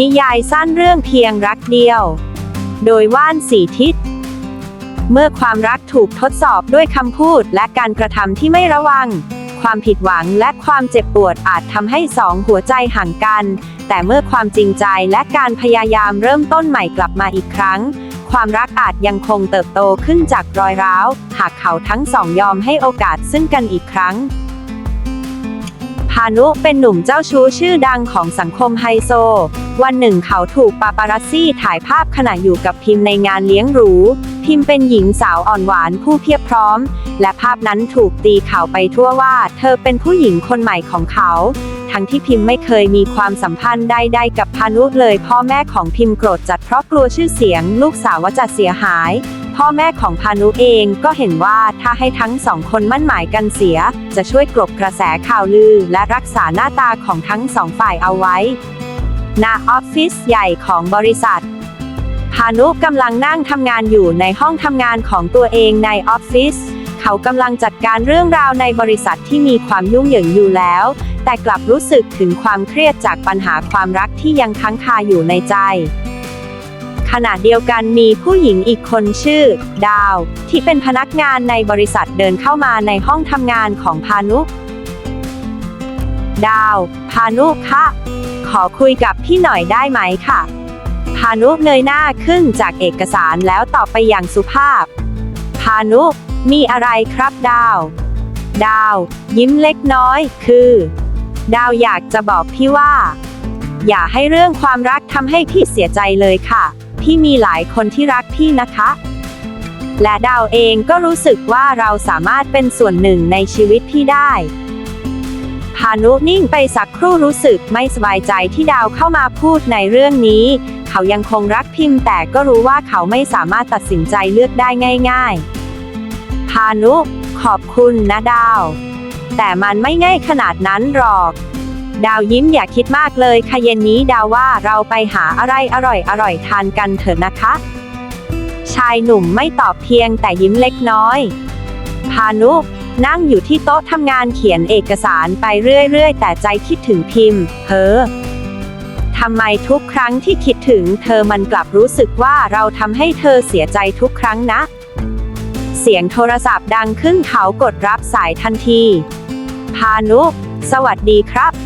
นิยายสั้นเรื่องเพียงรักเดียว โดยว่านสีทิศ เมื่อความรักถูกทดสอบด้วยคำพูดและการกระทำที่ไม่ระวัง ความผิดหวังและความเจ็บปวดอาจทำให้สองหัวใจห่างกัน แต่เมื่อความจริงใจและการพยายามเริ่มต้นใหม่กลับมาอีกครั้ง ความรักอาจยังคงเติบโตขึ้นจากรอยร้าว หากเขาทั้งสองยอมให้โอกาสซึ่งกันอีกครั้ง พานุเป็นหนุ่มเจ้าชู้ชื่อดังของสังคมไฮโซ วันหนึ่งเขาถูกปาปารัสซี่ถ่ายภาพขณะอยู่กับพิมพ์ในงานเลี้ยงหรู พิมพ์เป็นหญิงสาวอ่อนหวานผู้เพียบพร้อม และภาพนั้นถูกตีข่าวไปทั่วว่า เธอเป็นผู้หญิงคนใหม่ของเขา ทั้งที่พิมพ์ไม่เคยมีความสัมพันธ์ใดๆกับพานุเลย พ่อแม่ของพิมพ์โกรธจัดเพราะกลัวชื่อเสียง ลูกสาวว่าจะเสียหาย พ่อแม่ของพานุเองก็เห็นว่าถ้าให้ทั้งสองคนมั่นหมายกันเสีย จะช่วยกลบกระแสข่าวลือและรักษาหน้าตาของทั้งสองฝ่ายเอาไว้ณออฟฟิศใหญ่ของบริษัทพานุกำลังนั่งทำงานอยู่ในห้องทำงานของตัวเองในออฟฟิศเขากำลังจัดการเรื่องราวในบริษัทที่มีความยุ่งเหยิงอยู่แล้ว แต่กลับรู้สึกถึงความเครียดจากปัญหาความรักที่ยังค้างคาอยู่ในใจ ขณะเดียวกันมีผู้หญิงอีกคนชื่อ ดาว ที่เป็นพนักงานในบริษัทเดินเข้ามาในห้องทำงานของพานุ ดาว พานุคะขอคุยกับพี่หน่อยได้ไหมค่ะ พานุเงยหน้าขึ้นจากเอกสารแล้วตอบไปอย่างสุภาพ พานุ มีอะไรครับดาว ดาว ยิ้มเล็กน้อย คือ ดาวอยากจะบอกพี่ว่า อย่าให้เรื่องความรักทำให้พี่เสียใจเลยค่ะ พี่มีหลายคนที่รักพี่นะคะ และดาวเองก็รู้สึกว่าเราสามารถเป็นส่วนหนึ่งในชีวิตพี่ได้พานุนิ่งไปสักครู่รู้สึกไม่สบายใจที่ดาวเข้ามาพูดในเรื่องนี้ เขายังคงรักพิมพ์แต่ก็รู้ว่าเขาไม่สามารถตัดสินใจเลือกได้ง่าย ๆ พานุ ขอบคุณนะดาว แต่มันไม่ง่ายขนาดนั้นหรอก ดาวยิ้มอย่าคิดมากเลยค่ะเย็นนี้ดาวว่าเราไปหาอะไรอร่อยอร่อยๆทานกันเถอะนะคะ ชายหนุ่มไม่ตอบเพียงแต่ยิ้มเล็กน้อย พานุนั่งอยู่ที่โต๊ะทำงานเขียนเอกสารไปเรื่อยๆ แต่ใจคิดถึงพิมพ์เฮ้อทำไมทุกครั้งที่คิดถึง เธอมันกลับรู้สึกว่าเราทำให้เธอเสียใจทุกครั้งนะ เสียงโทรศัพท์ดังขึ้นเขากดรับสายทันที พานุ สวัสดีครับ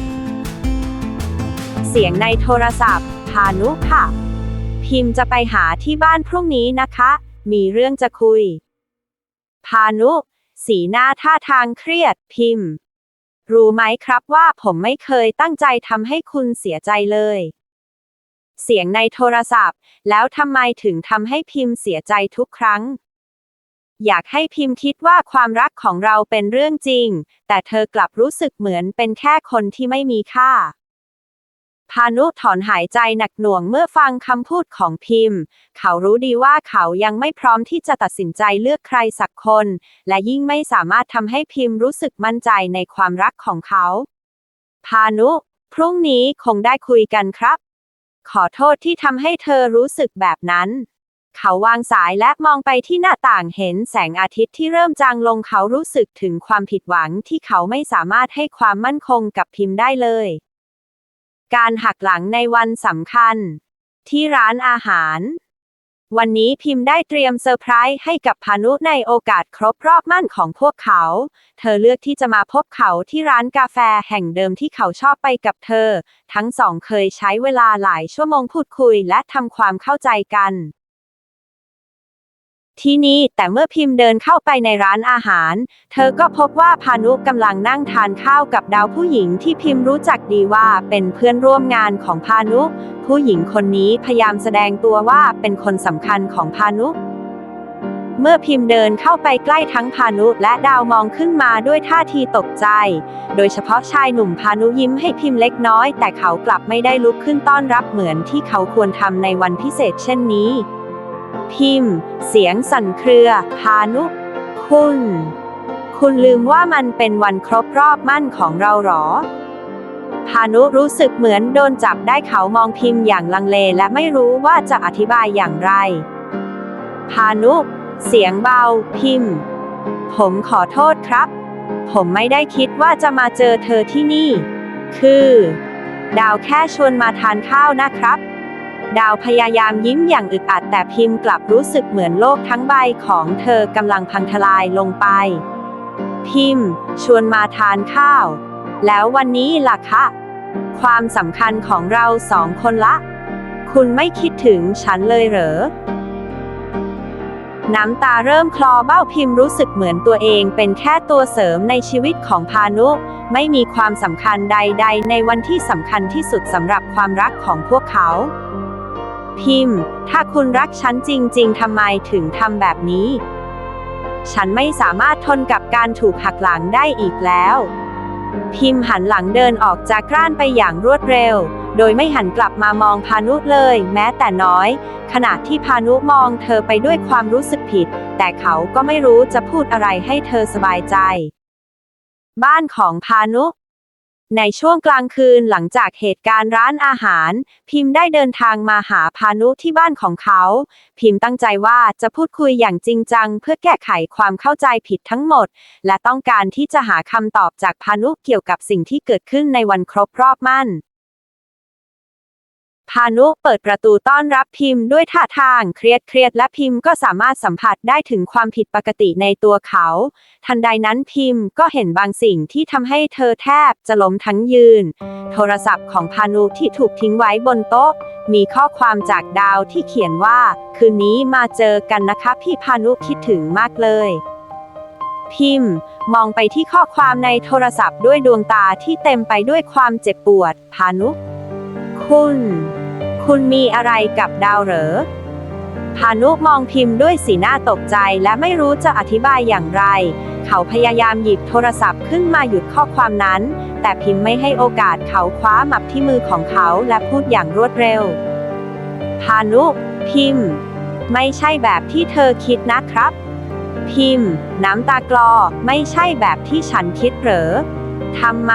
เสียงในโทรศัพท์ พานุค่ะ พิมพ์จะไปหาที่บ้านพรุ่งนี้นะคะ มีเรื่องจะคุย พานุ สีหน้าท่าทางเครียด พิมพ์ รู้ไหมครับว่าผมไม่เคยตั้งใจทำให้คุณเสียใจเลย เสียงในโทรศัพท์ แล้วทำไมถึงทำให้พิมพ์เสียใจทุกครั้งอยากให้พิมพ์คิดว่าความรักของเราเป็นเรื่องจริง แต่เธอกลับรู้สึกเหมือนเป็นแค่คนที่ไม่มีค่า พานุถอนหายใจหนักหน่วงเมื่อฟังคำพูดของพิมพ์ เขารู้ดีว่าเขายังไม่พร้อมที่จะตัดสินใจเลือกใครสักคน และยิ่งไม่สามารถทำให้พิมพ์รู้สึกมั่นใจในความรักของเขา พานุ พรุ่งนี้คงได้คุยกันครับ ขอโทษที่ทำให้เธอรู้สึกแบบนั้นเขาวางสายและมองไปที่หน้าต่างเห็นแสงอาทิตย์ที่เริ่มจางลงเขารู้สึกถึงความผิดหวังที่เขาไม่สามารถให้ความมั่นคงกับพิมพ์ได้เลย การหักหลังในวันสำคัญ ที่ร้านอาหาร วันนี้พิมพ์ได้เตรียมเซอร์ไพรส์ให้กับพานุในโอกาสครบรอบมั่นของพวกเขา เธอเลือกที่จะมาพบเขาที่ร้านกาแฟแห่งเดิมที่เขาชอบไปกับเธอ ทั้งสองเคยใช้เวลาหลายชั่วโมงพูดคุยและทำความเข้าใจกัน ที่นี่แต่เมื่อพิมพ์เดินเข้าไปในร้านอาหาร เธอก็พบว่าพานุกำลังนั่งทานข้าวกับดาวผู้หญิงที่พิมพ์รู้จักดีว่าเป็นเพื่อนร่วมงานของพานุ ผู้หญิงคนนี้พยายามแสดงตัวว่าเป็นคนสำคัญของพานุเมื่อพิมพ์เดินเข้าไปใกล้ทั้งพานุและดาวมองขึ้นมาด้วยท่าทีตกใจ โดยเฉพาะชายหนุ่มพานุยิ้มให้พิมพ์เล็กน้อย แต่เขากลับไม่ได้ลุกขึ้นต้อนรับเหมือนที่เขาควรทำในวันพิเศษเช่นนี้ พิมพ์ เสียงสั่นเครือพานุ คุณ คุณลืมว่ามันเป็นวันครบรอบมั่นของเราหรอ พานุรู้สึกเหมือนโดนจับได้เขามองพิมพ์อย่างลังเลและไม่รู้ว่าจะอธิบายอย่างไร พานุ เสียงเบา พิมพ์ ผมขอโทษครับ ผมไม่ได้คิดว่าจะมาเจอเธอที่นี่ คือ ดาวแค่ชวนมาทานข้าวนะครับ ดาวพยายามยิ้มอย่างอึดอัดแต่พิมพ์กลับรู้สึกเหมือนโลกทั้งใบของเธอกำลังพังทลายลงไป พิมพ์ ชวนมาทานข้าว แล้ววันนี้ล่ะคะ ความสำคัญของเราสองคนละ คุณไม่คิดถึงฉันเลยเหรอ น้ำตาเริ่มคลอเบ้าพิมพ์รู้สึกเหมือนตัวเองเป็นแค่ตัวเสริมในชีวิตของพานุ ไม่มีความสำคัญใด ๆ ในวันที่สำคัญที่สุดสำหรับความรักของพวกเขา พิมพ์ ถ้าคุณรักฉันจริง ๆทำไมถึงทำแบบนี้ ฉันไม่สามารถทนกับการถูกหักหลังได้อีกแล้ว พิมพ์หันหลังเดินออกจากกร้านไปอย่างรวดเร็ว โดยไม่หันกลับมามองพานุเลย แม้แต่น้อย ขณะที่พานุมองเธอไปด้วยความรู้สึกผิด แต่เขาก็ไม่รู้จะพูดอะไรให้เธอสบายใจ บ้านของพานุ ในช่วงกลางคืนหลังจากเหตุการณ์ร้านอาหาร พิมพ์ได้เดินทางมาหาพานุที่บ้านของเขา พิมพ์ตั้งใจว่าจะพูดคุยอย่างจริงจัง เพื่อแก้ไขความเข้าใจผิดทั้งหมด และต้องการที่จะหาคำตอบจากพานุเกี่ยวกับสิ่งที่เกิดขึ้นในวันครบรอบมั่น พานุเปิดประตูต้อนรับพิมพ์ด้วยท่าทางเครียดเครียดและพิมพ์ก็สามารถสัมผัสได้ถึงความผิดปกติในตัวเขา ทันใดนั้นพิมพ์ก็เห็นบางสิ่งที่ทำให้เธอแทบจะล้มทั้งยืน โทรศัพท์ของพานุที่ถูกทิ้งไว้บนโต๊ะ มีข้อความจากดาวที่เขียนว่า คืนนี้มาเจอกันนะคะพี่พานุคิดถึงมากเลยพิมพ์ มองไปที่ข้อความในโทรศัพท์ด้วยดวงตาที่เต็มไปด้วยความเจ็บปวด พานุ คุณ คุณมีอะไรกับดาวเหรอพานุมองพิมพ์ด้วยสีหน้าตกใจและไม่รู้จะอธิบายอย่างไร เขาพยายามหยิบโทรศัพท์ขึ้นมาหยุดข้อความนั้น แต่พิมพ์ไม่ให้โอกาสเขาคว้าหมับที่มือของเขาและพูดอย่างรวดเร็ว พานุ พิมพ์ ไม่ใช่แบบที่เธอคิดนะครับ พิมพ์ น้ำตากลอ ไม่ใช่แบบที่ฉันคิดเหรอทำไม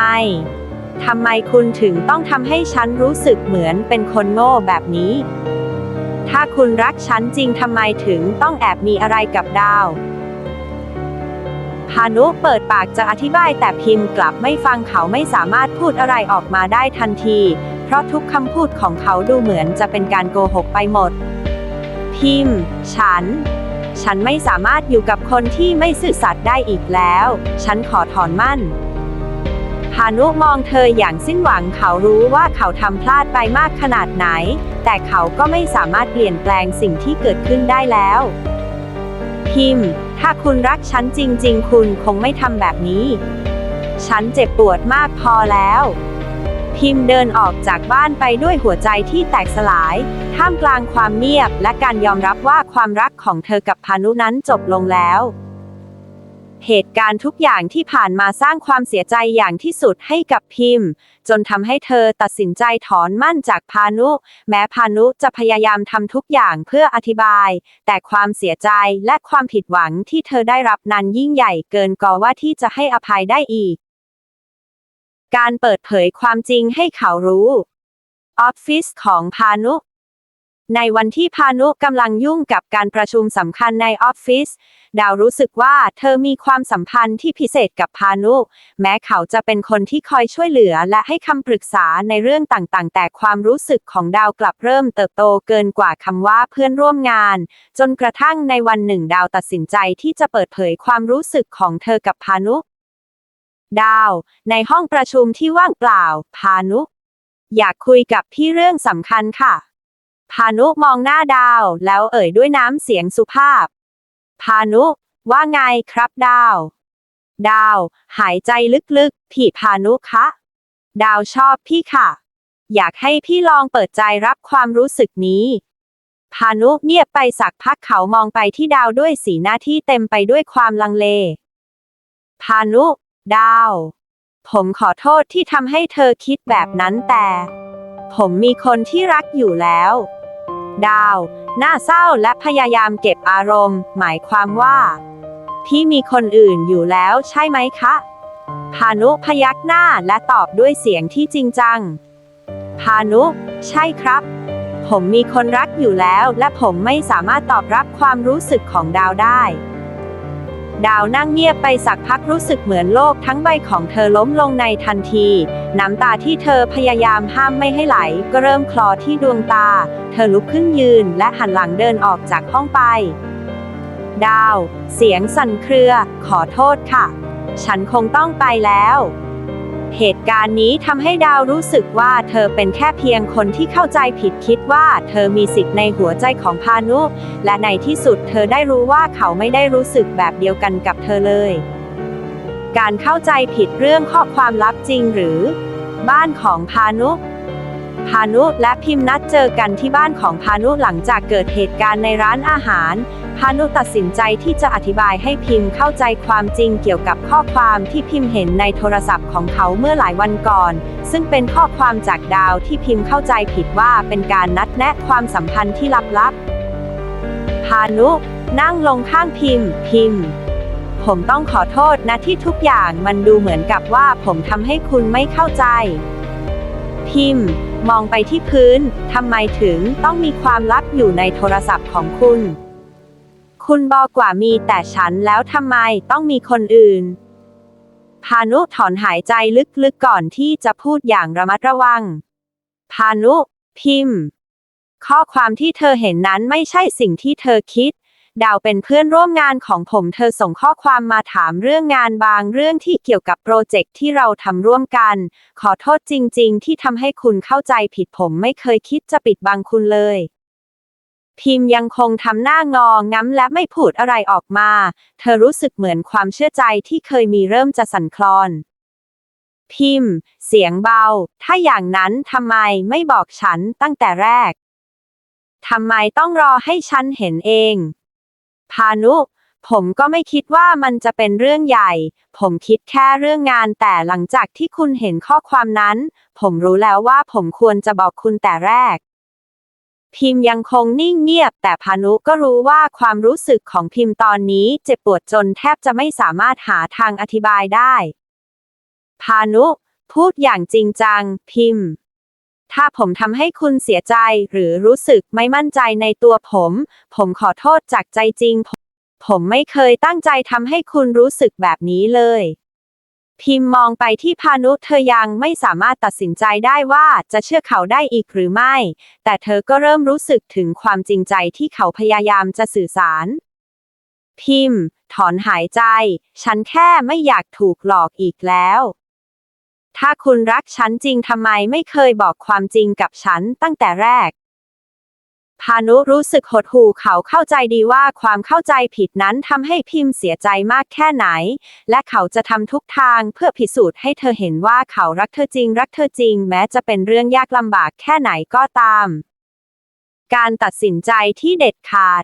ทำไมคุณถึงต้องทำให้ฉันรู้สึกเหมือนเป็นคนโง่แบบนี้ ถ้าคุณรักฉันจริงทำไมถึงต้องแอบมีอะไรกับดาวพานุเปิดปากจะอธิบายแต่พิมพ์กลับไม่ฟังเขาไม่สามารถพูดอะไรออกมาได้ทันที เพราะทุกคำพูดของเขาดูเหมือนจะเป็นการโกหกไปหมด พิมพ์ ฉัน ฉันไม่สามารถอยู่กับคนที่ไม่ซื่อสัตย์ได้อีกแล้ว ฉันขอถอนมั่น พานุมองเธออย่างสิ้นหวังเขารู้ว่าเขาทำพลาดไปมากขนาดไหน แต่เขาก็ไม่สามารถเปลี่ยนแปลงสิ่งที่เกิดขึ้นได้แล้ว พิมพ์ ถ้าคุณรักฉันจริง ๆ คุณคงไม่ทำแบบนี้ ฉันเจ็บปวดมากพอแล้ว พิมพ์เดินออกจากบ้านไปด้วยหัวใจที่แตกสลาย ท่ามกลางความเงียบและการยอมรับว่าความรักของเธอกับพานุนั้นจบลงแล้ว เหตุการณ์ทุกอย่างที่ผ่านมาสร้างความเสียใจอย่างที่สุดให้กับพิมพ์ จนทำให้เธอตัดสินใจถอนมั่นจากพานุ แม้พานุจะพยายามทำทุกอย่างเพื่ออธิบาย แต่ความเสียใจและความผิดหวังที่เธอได้รับนั้นยิ่งใหญ่เกินกว่าที่จะให้อภัยได้อีก การเปิดเผยความจริงให้เขารู้ ออฟฟิศของพานุ ในวันที่พานุกำลังยุ่งกับการประชุมสำคัญในออฟฟิศ ดาวรู้สึกว่าเธอมีความสัมพันธ์ที่พิเศษกับพานุ แม้เขาจะเป็นคนที่คอยช่วยเหลือและให้คำปรึกษาในเรื่องต่างๆ แต่ความรู้สึกของดาวกลับเริ่มเติบโตเกินกว่าคำว่าเพื่อนร่วมงาน จนกระทั่งในวันหนึ่งดาวตัดสินใจที่จะเปิดเผยความรู้สึกของเธอกับพานุ ดาว ในห้องประชุมที่ว่างเปล่า พานุ อยากคุยกับพี่เรื่องสำคัญค่ะ พานุมองหน้าดาว แล้วเอ่ยด้วยน้ำเสียงสุภาพ พานุ ว่าไงครับดาว ดาว หายใจลึกๆ พี่พานุคะ ดาวชอบพี่ค่ะ อยากให้พี่ลองเปิดใจรับความรู้สึกนี้ พานุเงียบไปสักพักเขามองไปที่ดาวด้วยสีหน้าที่เต็มไปด้วยความลังเล พานุ ดาว ผมขอโทษที่ทำให้เธอคิดแบบนั้นแต่ผมมีคนที่รักอยู่แล้ว ดาว หน้าเศร้าและพยายามเก็บอารมณ์ หมายความว่า พี่มีคนอื่นอยู่แล้วใช่ไหมคะพานุพยักหน้าและตอบด้วยเสียงที่จริงจัง พานุ ใช่ครับ ผมมีคนรักอยู่แล้ว และผมไม่สามารถตอบรับความรู้สึกของดาวได้ ดาวนั่งเงียบไปสักพักรู้สึกเหมือนโลกทั้งใบของเธอล้มลงในทันที น้ำตาที่เธอพยายามห้ามไม่ให้ไหล ก็เริ่มคลอที่ดวงตา เธอลุกขึ้นยืนและหันหลังเดินออกจากห้องไป ดาว เสียงสั่นเครือ ขอโทษค่ะ ฉันคงต้องไปแล้ว เหตุการณ์นี้ทำให้ดาวรู้สึกว่าเธอเป็นแค่เพียงคนที่เข้าใจผิดคิดว่าเธอมีสิทธิ์ในหัวใจของพานุ และในที่สุดเธอได้รู้ว่าเขาไม่ได้รู้สึกแบบเดียวกันกับเธอเลย การเข้าใจผิดเรื่องข้อความลับจริงหรือ บ้านของพานุ พานุและพิมพ์นัดเจอกันที่บ้านของพานุหลังจากเกิดเหตุการณ์ในร้านอาหาร พานุตัดสินใจที่จะอธิบายให้พิมพ์เข้าใจความจริงเกี่ยวกับข้อความที่พิมพ์เห็นในโทรศัพท์ของเขาเมื่อหลายวันก่อน ซึ่งเป็นข้อความจากดาวที่พิมพ์เข้าใจผิดว่าเป็นการนัดแนะความสัมพันธ์ที่ลับๆพานุ นั่งลงข้างพิมพ์พิมพ์ผมต้องขอโทษนะที่ทุกอย่างมันดูเหมือนกับว่าผมทำให้คุณไม่เข้าใจ พิมพ์ มองไปที่พื้น ทำไมถึงต้องมีความลับอยู่ในโทรศัพท์ของคุณ คุณบอกว่ามีแต่ฉันแล้วทำไมต้องมีคนอื่น พานุถอนหายใจลึกๆก่อนที่จะพูดอย่างระมัดระวัง พานุ พิมพ์ ข้อความที่เธอเห็นนั้นไม่ใช่สิ่งที่เธอคิด ดาวเป็นเพื่อนร่วมงานของผมเธอส่งข้อความมาถามเรื่องงานบางเรื่องที่เกี่ยวกับโปรเจกต์ที่เราทำร่วมกัน ขอโทษจริง ๆ ที่ทำให้คุณเข้าใจผิดผมไม่เคยคิดจะปิดบังคุณเลย พิมพ์ยังคงทำหน้างองง้ำและไม่พูดอะไรออกมา เธอรู้สึกเหมือนความเชื่อใจที่เคยมีเริ่มจะสั่นคลอน พิมพ์ เสียงเบา ถ้าอย่างนั้นทำไมไม่บอกฉันตั้งแต่แรกทำไมต้องรอให้ฉันเห็นเอง พานุ ผมก็ไม่คิดว่ามันจะเป็นเรื่องใหญ่ ผมคิดแค่เรื่องงานแต่หลังจากที่คุณเห็นข้อความนั้น ผมรู้แล้วว่าผมควรจะบอกคุณแต่แรก พิมพ์ยังคงนิ่งเงียบ แต่พานุก็รู้ว่าความรู้สึกของพิมพ์ตอนนี้เจ็บปวดจนแทบจะไม่สามารถหาทางอธิบายได้ พานุ พูดอย่างจริงจัง พิมพ์ ถ้าผมทำให้คุณเสียใจหรือรู้สึกไม่มั่นใจในตัวผม ผมขอโทษจากใจจริง ผมไม่เคยตั้งใจทำให้คุณรู้สึกแบบนี้เลย พิมพ์มองไปที่พานุเธอยังไม่สามารถตัดสินใจได้ว่าจะเชื่อเขาได้อีกหรือไม่ แต่เธอก็เริ่มรู้สึกถึงความจริงใจที่เขาพยายามจะสื่อสาร พิมพ์ ถอนหายใจ ฉันแค่ไม่อยากถูกหลอกอีกแล้ว ถ้าคุณรักฉันจริงทำไมไม่เคยบอกความจริงกับฉันตั้งแต่แรก พานุรู้สึกหดหู่เขาเข้าใจดีว่าความเข้าใจผิดนั้นทำให้พิมพ์เสียใจมากแค่ไหน และเขาจะทำทุกทางเพื่อพิสูจน์ให้เธอเห็นว่าเขารักเธอจริง รักเธอจริง แม้จะเป็นเรื่องยากลำบากแค่ไหนก็ตาม การตัดสินใจที่เด็ดขาด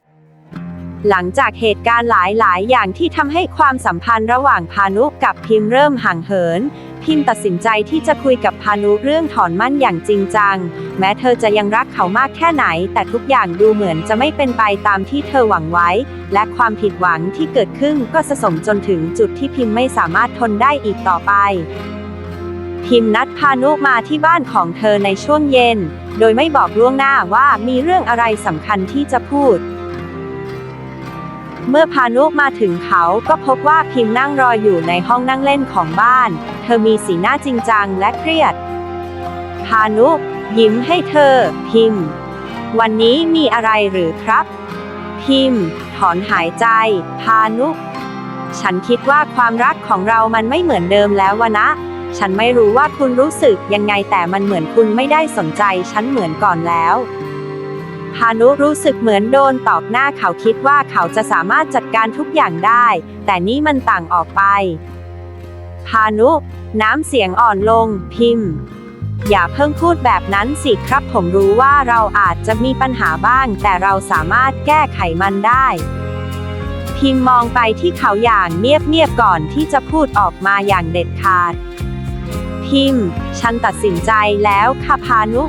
หลังจากเหตุการณ์หลาย ๆ อย่างที่ทำให้ความสัมพันธ์ระหว่างพานุกับพิมพ์เริ่มห่างเหิน พิมพ์ตัดสินใจที่จะคุยกับพานุเรื่องถอนมั่นอย่างจริงจัง แม้เธอจะยังรักเขามากแค่ไหน แต่ทุกอย่างดูเหมือนจะไม่เป็นไปตามที่เธอหวังไว้ และความผิดหวังที่เกิดขึ้นก็สะสมจนถึงจุดที่พิมพ์ไม่สามารถทนได้อีกต่อไปพิมพ์นัดพานุมาที่บ้านของเธอในช่วงเย็น โดยไม่บอกล่วงหน้าว่ามีเรื่องอะไรสำคัญที่จะพูด เมื่อพานุมาถึงเขาก็พบว่าพิมพ์นั่งรออยู่ในห้องนั่งเล่นของบ้าน เธอมีสีหน้าจริงจังและเครียด พานุ ยิ้มให้เธอ พิมพ์วันนี้มีอะไรหรือครับ พิมพ์ถอนหายใจ พานุ ฉันคิดว่าความรักของเรามันไม่เหมือนเดิมแล้ววะนะ ฉันไม่รู้ว่าคุณรู้สึกยังไงแต่มันเหมือนคุณไม่ได้สนใจฉันเหมือนก่อนแล้ว พานุรู้สึกเหมือนโดนตอกหน้าเขาคิดว่าเขาจะสามารถจัดการทุกอย่างได้ แต่นี่มันต่างออกไป พานุ น้ำเสียงอ่อนลง พิมพ์ อย่าเพิ่งพูดแบบนั้นสิครับ ผมรู้ว่าเราอาจจะมีปัญหาบ้าง แต่เราสามารถแก้ไขมันได้ พิมพ์มองไปที่เขาอย่างเงียบๆก่อนที่จะพูดออกมาอย่างเด็ดขาด พิมพ์ ฉันตัดสินใจแล้วค่ะพานุ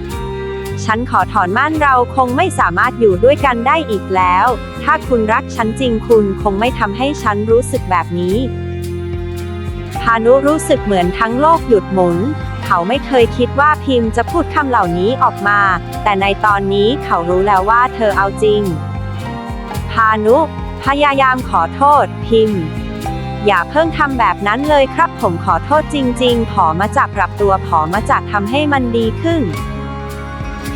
ฉันขอถอนมั่นเราคงไม่สามารถอยู่ด้วยกันได้อีกแล้ว ถ้าคุณรักฉันจริงคุณคงไม่ทำให้ฉันรู้สึกแบบนี้ พานุรู้สึกเหมือนทั้งโลกหยุดหมุน เขาไม่เคยคิดว่าพิมพ์จะพูดคำเหล่านี้ออกมา แต่ในตอนนี้เขารู้แล้วว่าเธอเอาจริง พานุ พยายามขอโทษ พิมพ์อย่าเพิ่งทำแบบนั้นเลยครับผมขอโทษจริง ๆ ขอมาจากปรับตัวขอมาจากทำให้มันดีขึ้น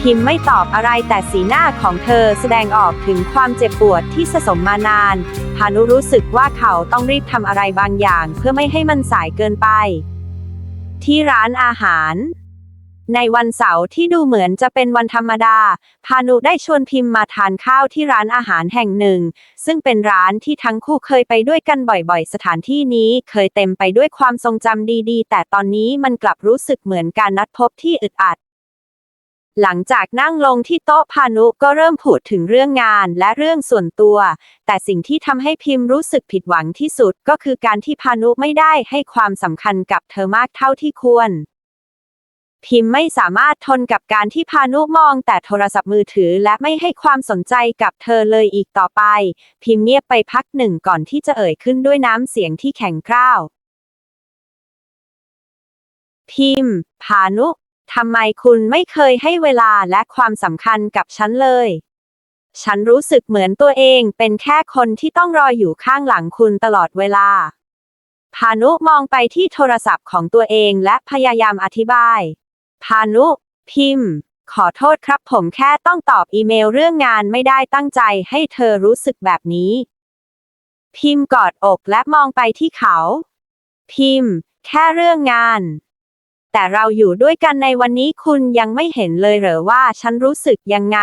พิมพ์ไม่ตอบอะไรแต่สีหน้าของเธอแสดงออกถึงความเจ็บปวดที่สะสมมานานพานุรู้สึกว่าเขาต้องรีบทำอะไรบางอย่าง เพื่อไม่ให้มันสายเกินไป ที่ร้านอาหาร ในวันเสาร์ที่ดูเหมือนจะเป็นวันธรรมดา พานุได้ชวนพิมพ์มาทานข้าวที่ร้านอาหารแห่งหนึ่ง ซึ่งเป็นร้านที่ทั้งคู่เคยไปด้วยกันบ่อยๆ สถานที่นี้เคยเต็มไปด้วยความทรงจำดีๆ แต่ตอนนี้มันกลับรู้สึกเหมือนการนัดพบที่อึดอัด หลังจากนั่งลงที่โต๊ะพานุก็เริ่มพูดถึงเรื่องงานและเรื่องส่วนตัว แต่สิ่งที่ทำให้พิมพ์รู้สึกผิดหวังที่สุดก็คือการที่พานุไม่ได้ให้ความสำคัญกับเธอมากเท่าที่ควร พิมพ์ไม่สามารถทนกับการที่พานุมองแต่โทรศัพท์มือถือและไม่ให้ความสนใจกับเธอเลยอีกต่อไป พิมพ์เงียบไปพักหนึ่งก่อนที่จะเอ่ยขึ้นด้วยน้ำเสียงที่แข็งกร้าว พิมพ์ พานุ ทำไมคุณไม่เคยให้เวลาและความสำคัญกับฉันเลย ฉันรู้สึกเหมือนตัวเองเป็นแค่คนที่ต้องรออยู่ข้างหลังคุณตลอดเวลา พานุมองไปที่โทรศัพท์ของตัวเองและพยายามอธิบาย พานุ พิมพ์ ขอโทษครับผมแค่ต้องตอบอีเมลเรื่องงานไม่ได้ตั้งใจให้เธอรู้สึกแบบนี้ พิมพ์กอดอกและมองไปที่เขา พิมพ์ แค่เรื่องงาน แต่เราอยู่ด้วยกันในวันนี้คุณยังไม่เห็นเลยเหรอว่าฉันรู้สึกยังไง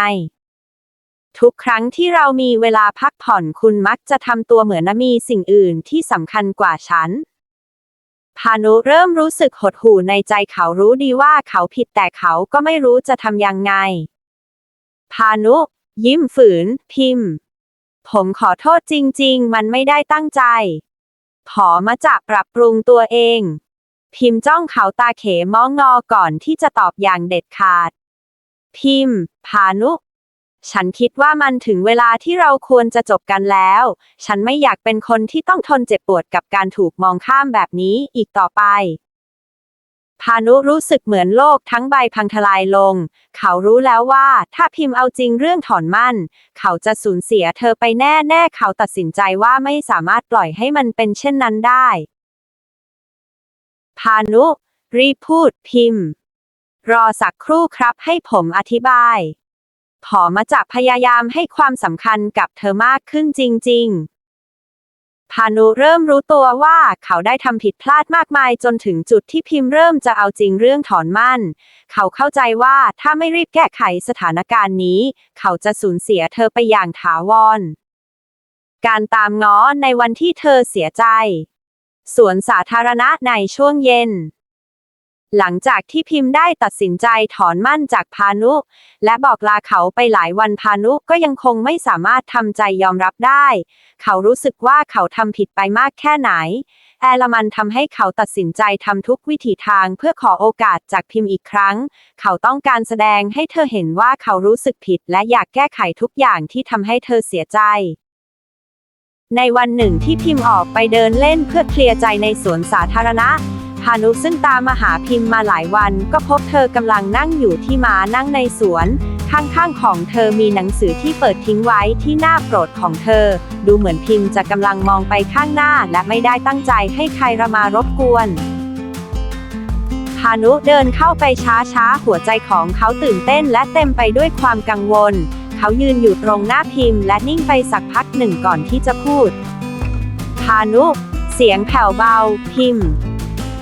ทุกครั้งที่เรามีเวลาพักผ่อนคุณมักจะทำตัวเหมือนมีสิ่งอื่นที่สำคัญกว่าฉันพานุเริ่มรู้สึกหดหู่ในใจเขารู้ดีว่าเขาผิดแต่เขาก็ไม่รู้จะทำยังไง พานุ ยิ้มฝืน พิมพ์ ผมขอโทษจริง ๆ มันไม่ได้ตั้งใจ ขอมาจากปรับปรุงตัวเอง พิมพ์จ้องเขาตาเขมองงอก่อนที่จะตอบอย่างเด็ดขาด พิมพ์พานุ ฉันคิดว่ามันถึงเวลาที่เราควรจะจบกันแล้ว ฉันไม่อยากเป็นคนที่ต้องทนเจ็บปวดกับการถูกมองข้ามแบบนี้อีกต่อไป พานุรู้สึกเหมือนโลกทั้งใบพังทลายลง เขารู้แล้วว่าถ้าพิมพ์เอาจริงเรื่องถอนมั่น เขาจะสูญเสียเธอไปแน่แน่เขาตัดสินใจว่าไม่สามารถปล่อยให้มันเป็นเช่นนั้นได้ พานุ รีพูดพิมพ์ รอสักครู่ครับให้ผมอธิบาย ผอมาจากพยายามให้ความสำคัญกับเธอมากขึ้นจริง ๆ พานุเริ่มรู้ตัวว่าเขาได้ทำผิดพลาดมากมายจนถึงจุดที่พิมพ์เริ่มจะเอาจริงเรื่องถอนมั่น เขาเข้าใจว่าถ้าไม่รีบแก้ไขสถานการณ์นี้ เขาจะสูญเสียเธอไปอย่างถาวร การตามง้อในวันที่เธอเสียใจ สวนสาธารณะในช่วงเย็น หลังจากที่พิมพ์ได้ตัดสินใจถอนมั่นจากพานุ และบอกลาเขาไปหลายวันพานุก็ยังคงไม่สามารถทำใจยอมรับได้ เขารู้สึกว่าเขาทำผิดไปมากแค่ไหน แอลมันทำให้เขาตัดสินใจทำทุกวิถีทางเพื่อขอโอกาสจากพิมพ์อีกครั้ง เขาต้องการแสดงให้เธอเห็นว่าเขารู้สึกผิดและอยากแก้ไขทุกอย่างที่ทำให้เธอเสียใจ ในวันหนึ่งที่พิมพ์ออกไปเดินเล่นเพื่อเคลียร์ใจในสวนสาธารณะพานุซึ่งตามมาหาพิมพ์มาหลายวัน ก็พบเธอกำลังนั่งอยู่ที่ม้านั่งในสวน ข้างๆของเธอมีหนังสือที่เปิดทิ้งไว้ที่หน้าโปรดของเธอ ดูเหมือนพิมพ์จะกำลังมองไปข้างหน้าและไม่ได้ตั้งใจให้ใครรมารบกวนพานุเดินเข้าไปช้าๆ หัวใจของเขาตื่นเต้นและเต็มไปด้วยความกังวล เขายืนอยู่ตรงหน้าพิมพ์และนิ่งไปสักพักหนึ่งก่อนที่จะพูด พานุ เสียงแผ่วเบา พิมพ์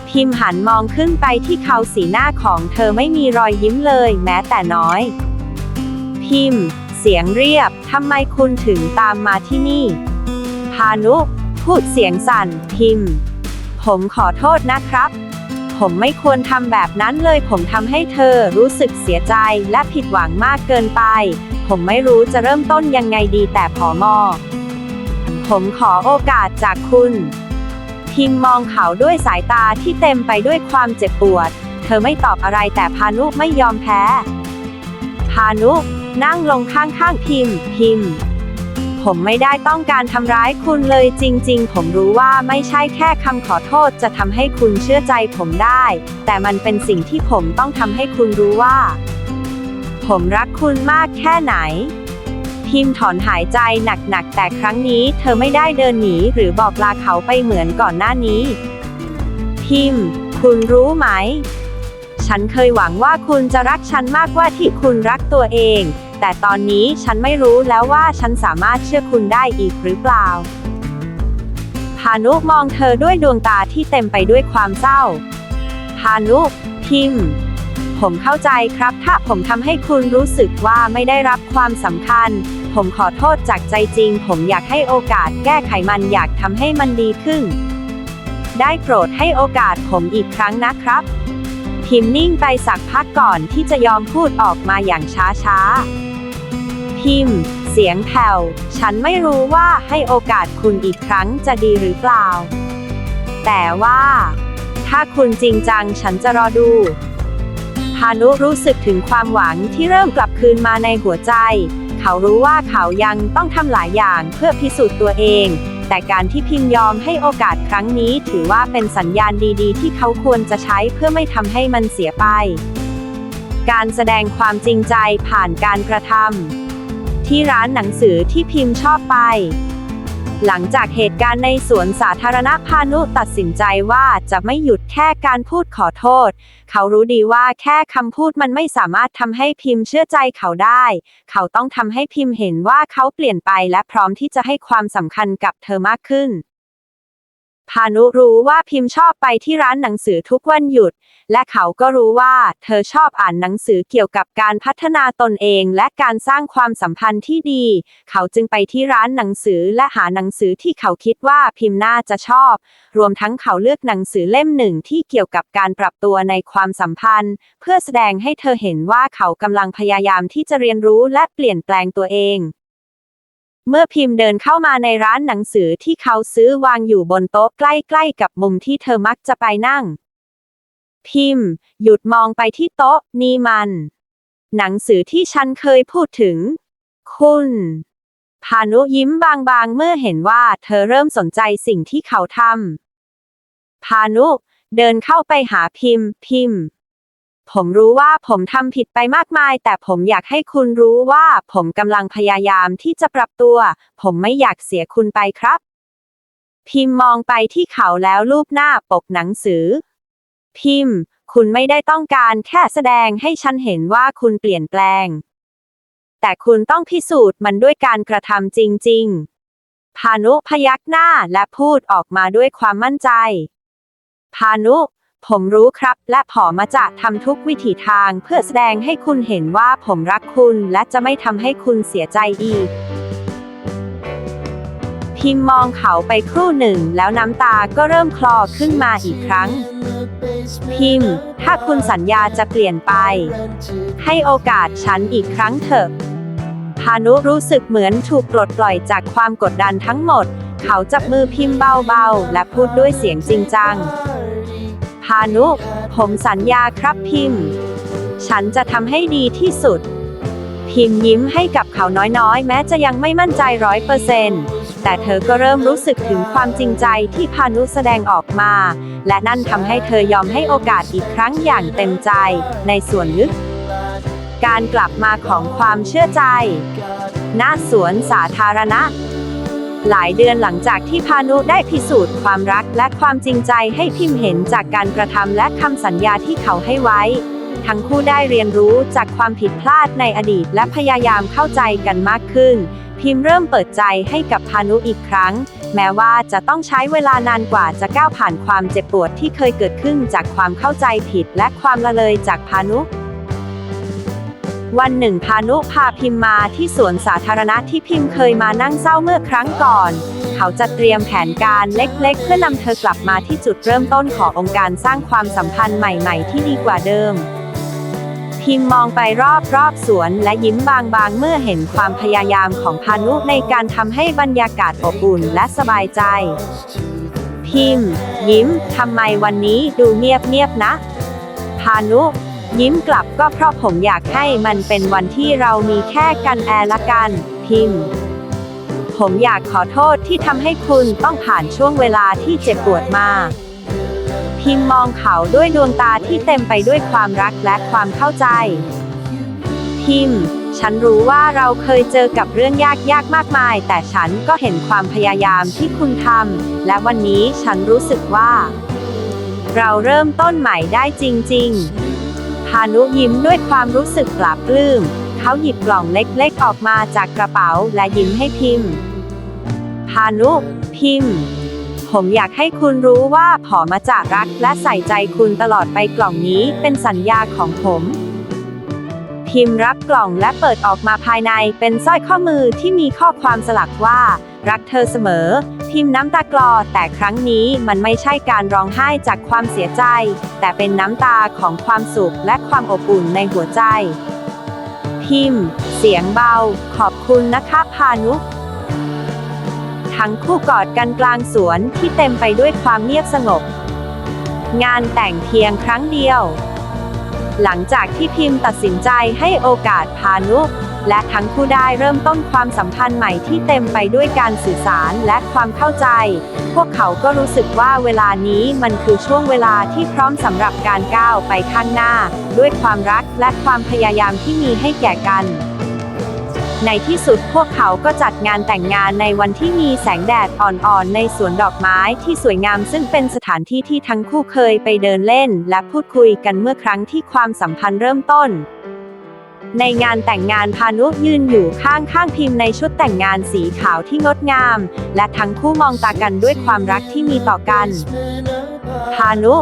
พิมพ์หันมองขึ้นไปที่เขาสีหน้าของเธอไม่มีรอยยิ้มเลยแม้แต่น้อย พิมพ์ เสียงเรียบ ทำไมคุณถึงตามมาที่นี่ พานุ พูดเสียงสั่น พิมพ์ ผมขอโทษนะครับ ผมไม่ควรทำแบบนั้นเลยผมทำให้เธอรู้สึกเสียใจและผิดหวังมากเกินไป ผมไม่รู้จะเริ่มต้นยังไงดีแต่พอมอ ผมขอโอกาสจากคุณพิมมองเขาด้วยสายตาที่เต็มไปด้วยความเจ็บปวด เธอไม่ตอบอะไรแต่พานุไม่ยอมแพ้ พานุ นั่งลงข้างๆพิมพ์พิมพ์ ผมไม่ได้ต้องการทำร้ายคุณเลยจริง ๆ ผมรู้ว่าไม่ใช่แค่คำขอโทษจะทำให้คุณเชื่อใจผมได้ แต่มันเป็นสิ่งที่ผมต้องทำให้คุณรู้ว่า ผมรักคุณมากแค่ไหนพิมถอนหายใจหนักๆ แต่ครั้งนี้เธอไม่ได้เดินหนีหรือบอกลาเขาไปเหมือนก่อนหน้านี้ พิม คุณรู้ไหม ฉันเคยหวังว่าคุณจะรักฉันมากกว่าที่คุณรักตัวเอง แต่ตอนนี้ฉันไม่รู้แล้วว่าฉันสามารถเชื่อคุณได้อีกหรือเปล่า พานุมองเธอด้วยดวงตาที่เต็มไปด้วยความเศร้า พานุ พิมพ์ ผมเข้าใจครับ ถ้าผมทำให้คุณรู้สึกว่าไม่ได้รับความสำคัญ ผมขอโทษจากใจจริง ผมอยากให้โอกาสแก้ไขมันอยากทำให้มันดีขึ้น ได้โปรดให้โอกาสผมอีกครั้งนะครับพิมพ์นิ่งไปสักพักก่อนที่จะยอมพูดออกมาอย่างช้าๆ พิมพ์ เสียงแผ่ว ฉันไม่รู้ว่าให้โอกาสคุณอีกครั้งจะดีหรือเปล่า แต่ว่า ถ้าคุณจริงจังฉันจะรอดูพานุรู้สึกถึงความหวังที่เริ่มกลับคืนมาในหัวใจ เขารู้ว่าเขายังต้องทำหลายอย่างเพื่อพิสูจน์ตัวเอง แต่การที่พิมยอมให้โอกาสครั้งนี้ถือว่าเป็นสัญญาณดีๆ ที่เขาควรจะใช้เพื่อไม่ทำให้มันเสียไป การแสดงความจริงใจผ่านการกระทำ ที่ร้านหนังสือที่พิมพ์ชอบไป หลังจากเหตุการณ์ในสวนสาธารณะพานุตัดสินใจว่าจะไม่หยุดแค่การพูดขอโทษ เขารู้ดีว่าแค่คำพูดมันไม่สามารถทำให้พิมพ์เชื่อใจเขาได้ เขาต้องทำให้พิมพ์เห็นว่าเขาเปลี่ยนไปและพร้อมที่จะให้ความสำคัญกับเธอมากขึ้นพานุรู้ว่าพิมพ์ชอบไปที่ร้านหนังสือทุกวันหยุด และเขาก็รู้ว่าเธอชอบอ่านหนังสือเกี่ยวกับการพัฒนาตนเองและการสร้างความสัมพันธ์ที่ดี เขาจึงไปที่ร้านหนังสือและหาหนังสือที่เขาคิดว่าพิมพ์น่าจะชอบ รวมทั้งเขาเลือกหนังสือเล่มหนึ่งที่เกี่ยวกับการปรับตัวในความสัมพันธ์ เพื่อแสดงให้เธอเห็นว่าเขากำลังพยายามที่จะเรียนรู้และเปลี่ยนแปลงตัวเองเมื่อพิมพ์เดินเข้ามาในร้านหนังสือที่เขาซื้อวางอยู่บนโต๊ะใกล้ๆกับมุมที่เธอมักจะไปนั่ง พิมพ์ หยุดมองไปที่โต๊ะ นี่มัน หนังสือที่ฉันเคยพูดถึง คุณพานุยิ้มบางๆ เมื่อเห็นว่าเธอเริ่มสนใจสิ่งที่เขาทำพานุ เดินเข้าไปหาพิมพ์ พิมพ์ ผมรู้ว่าผมทำผิดไปมากมาย แต่ผมอยากให้คุณรู้ว่าผมกำลังพยายามที่จะปรับตัว ผมไม่อยากเสียคุณไปครับ พิมพ์มองไปที่เขาแล้วรูปหน้าปกหนังสือ พิมพ์ คุณไม่ได้ต้องการแค่แสดงให้ฉันเห็นว่าคุณเปลี่ยนแปลง แต่คุณต้องพิสูจน์มันด้วยการกระทำจริง ๆ พานุพยักหน้าและพูดออกมาด้วยความมั่นใจ พานุ ผมรู้ครับ และผมมาจะทำทุกวิถีทางเพื่อแสดงให้คุณเห็นว่าผมรักคุณและจะไม่ทำให้คุณเสียใจอีก พิมมองเขาไปครู่หนึ่ง แล้วน้ำตาก็เริ่มคลอขึ้นมาอีกครั้ง พิมถ้าคุณสัญญาจะเปลี่ยนไป ให้โอกาสฉันอีกครั้งเถอะ พานุรู้สึกเหมือนถูกปลดปล่อยจากความกดดันทั้งหมด เขาจับมือพิมพ์เบาๆ และพูดด้วยเสียงจริงจัง พานุ ผมสัญญาครับพิมพ์ ฉันจะทำให้ดีที่สุด พิมพ์ยิ้มให้กับเขาน้อยๆ แม้จะยังไม่มั่นใจร้อยเปอร์เซนต์แต่เธอก็เริ่มรู้สึกถึงความจริงใจที่พานุแสดงออกมา และนั่นทำให้เธอยอมให้โอกาสอีกครั้งอย่างเต็มใจ ในส่วนลึก การกลับมาของความเชื่อใจ ณ สวนสาธารณะ หลายเดือนหลังจากที่พานุได้พิสูจน์ความรักและความจริงใจให้พิมพ์เห็นจากการกระทำและคำสัญญาที่เขาให้ไว้ ทั้งคู่ได้เรียนรู้จากความผิดพลาดในอดีต และพยายามเข้าใจกันมากขึ้น พิมพ์เริ่มเปิดใจให้กับพานุอีกครั้ง แม้ว่าจะต้องใช้เวลานานกว่าจะก้าวผ่านความเจ็บปวดที่เคยเกิดขึ้นจากความเข้าใจผิดและความละเลยจากพานุวันหนึ่งพานุพาพิมพ์มาที่สวนสาธารณะที่พิมพ์เคยมานั่งเศร้าเมื่อครั้งก่อน เขาจะเตรียมแผนการเล็กๆ เพื่อนำเธอกลับมาที่จุดเริ่มต้นขององค์การสร้างความสัมพันธ์ใหม่ๆ ที่ดีกว่าเดิม พิมมองไปรอบๆสวนและยิ้มบางๆ เมื่อเห็นความพยายามของพานุในการทำให้บรรยากาศอบอุ่นและสบายใจ พิมยิ้มทำไมวันนี้ดูเงียบๆนะ พานุ ยิ้มกลับก็เพราะผมอยากให้มันเป็นวันที่เรามีแค่กันแอร์ละกัน พิมผมอยากขอโทษที่ทำให้คุณต้องผ่านช่วงเวลาที่เจ็บปวดมา พิมมองเขาด้วยดวงตาที่เต็มไปด้วยความรักและความเข้าใจ พิมฉันรู้ว่าเราเคยเจอกับเรื่องยากยากๆมากมาย แต่ฉันก็เห็นความพยายามที่คุณทำและวันนี้ฉันรู้สึกว่า เราเริ่มต้นใหม่ได้จริง ๆ พานุยิ้มด้วยความรู้สึกปลาบปลื้มเขาหยิบกล่องเล็กๆออกมาจากกระเป๋าและยิ้มให้พิมพ์พานุ พิมพ์ ผมอยากให้คุณรู้ว่าผอมาจากรักและใส่ใจคุณตลอดไปกล่องนี้เป็นสัญญาของผม พิมพ์รับกล่องและเปิดออกมาภายในเป็นสร้อยข้อมือที่มีข้อความสลักว่า รักเธอเสมอ พิมพ์น้ำตากลอ แต่ครั้งนี้มันไม่ใช่การร้องไห้จากความเสียใจ แต่เป็นน้ำตาของความสุขและความอบอุ่นในหัวใจ พิมพ์ เสียงเบา ขอบคุณนะคะพานุ ทั้งคู่กอดกันกลางสวนที่เต็มไปด้วยความเงียบสงบ งานแต่งเพียงครั้งเดียว หลังจากที่พิมพ์ตัดสินใจให้โอกาสพานุและทั้งคู่ได้เริ่มต้นความสัมพันธ์ใหม่ที่เต็มไปด้วยการสื่อสารและความเข้าใจ พวกเขาก็รู้สึกว่าเวลานี้มันคือช่วงเวลาที่พร้อมสำหรับการก้าวไปข้างหน้า ด้วยความรักและความพยายามที่มีให้แก่กัน ในที่สุดพวกเขาก็จัดงานแต่งงานในวันที่มีแสงแดดอ่อนๆ ในสวนดอกไม้ที่สวยงามซึ่งเป็นสถานที่ที่ทั้งคู่เคยไปเดินเล่น และพูดคุยกันเมื่อครั้งที่ความสัมพันธ์เริ่มต้น ในงานแต่งงานพานุยืนอยู่ข้างข้างพิมพ์ในชุดแต่งงานสีขาวที่งดงาม และทั้งคู่มองตากันด้วยความรักที่มีต่อกัน พานุ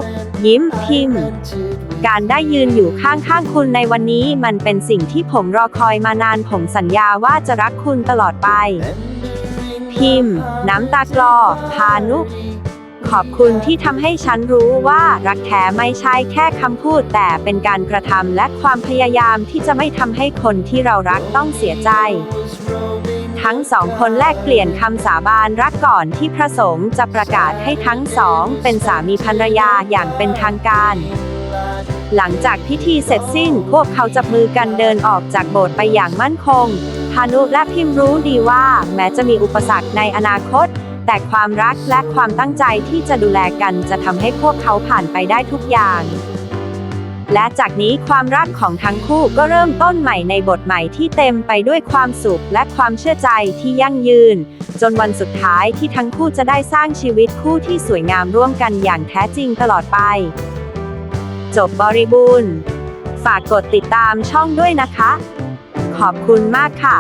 ยิ้มพิมพ์ การได้ยืนอยู่ข้างๆคุณในวันนี้มันเป็นสิ่งที่ผมรอคอยมานานผมสัญญาว่าจะรักคุณตลอดไป พิมพ์ น้ำตากลอ พานุขอบคุณที่ทำให้ฉันรู้ว่ารักแท้ไม่ใช่แค่คำพูด แต่เป็นการกระทำและความพยายามที่จะไม่ทำให้คนที่เรารักต้องเสียใจ ทั้งสองคนแลกเปลี่ยนคำสาบานรักก่อนที่พระสงฆ์จะประกาศให้ทั้งสองเป็นสามีภรรยาอย่างเป็นทางการ หลังจากพิธีเสร็จสิ้น พวกเขาจับมือกันเดินออกจากโบสถ์ไปอย่างมั่นคง พานุและพิมรู้ดีว่า แม้จะมีอุปสรรคในอนาคต แต่ความรักและความตั้งใจที่จะดูแลกันจะทำให้พวกเขาผ่านไปได้ทุกอย่าง และจากนี้ความรักของทั้งคู่ก็เริ่มต้นใหม่ในบทใหม่ที่เต็มไปด้วยความสุขและความเชื่อใจที่ยั่งยืน จนวันสุดท้ายที่ทั้งคู่จะได้สร้างชีวิตคู่ที่สวยงามร่วมกันอย่างแท้จริงตลอดไป จบบริบูรณ์ ฝากกดติดตามช่องด้วยนะคะ ขอบคุณมากค่ะ